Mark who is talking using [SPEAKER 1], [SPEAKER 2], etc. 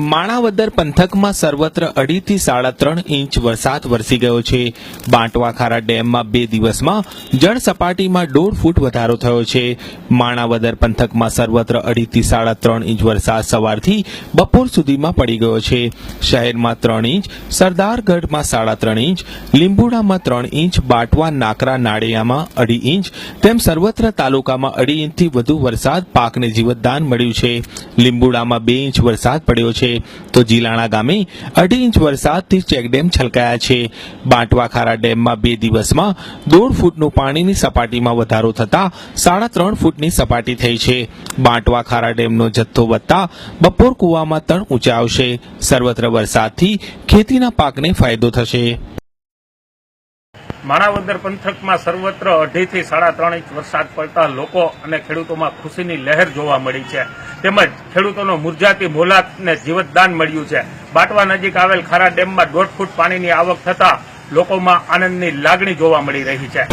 [SPEAKER 1] માણાવદર પંથકમાં સર્વત્ર અઢીથી સાડા ત્રણ ઇંચ વરસાદ વરસી ગયો છે. બાંટવાખારા ડેમમાં બે દિવસમાં જળ સપાટીમાં દોઢ ફૂટ વધારો થયો છે. માણાવદર પંથકમાં સર્વત્ર અઢીથી સાડા ત્રણ ઇંચ વરસાદ સવારથી બપોર સુધીમાં પડી ગયો છે. શહેરમાં ત્રણ ઇંચ, સરદારગઢમાં સાડા ત્રણ ઇંચ, લીંબુડામાં ત્રણ ઇંચ, બાટવા, નાકરા, નાળિયામાં અઢી ઇંચ, તેમ સર્વત્ર તાલુકામાં અઢી ઇંચથી વધુ વરસાદ પાકને જીવતદાન મળ્યું છે. લીંબુડામાં બે ઇંચ વરસાદ પડ્યો છે. તો જીલાણા ગામે અઢી ઇંચ વરસાદથી ચેકડેમ છલકાયા છે. બાંટવાખારા ડેમમાં બે દિવસમાં દોઢ ફૂટનું પાણીની સપાટીમાં વધારો થતાં સાડા ત્રણ ફૂટની સપાટી થઈ છે. બાંટવાખારા ડેમનો જથ્થો વધતા બપોર કુવામાં તણ ઊંચાવશે સર્વત્ર વરસાદથી ખેતીના પાકને ફાયદો થશે.
[SPEAKER 2] માણાવદર પંથકમાં સર્વત્ર અઢીથી સાડા ત્રણ ઇંચ વરસાદ પડતા લોકો અને ખેડૂતોમાં ખુશીની લહેર જોવા મળી છે. તેમજ ખેડૂતોનો મુરજાતી મોલાતને જીવતદાન મળ્યું છે. બાટવા નજીક આવેલ ખારા ડેમમાં દોઢ ફૂટ પાણીની આવક થતા લોકોમાં આનંદની લાગણી જોવા મળી રહી છે.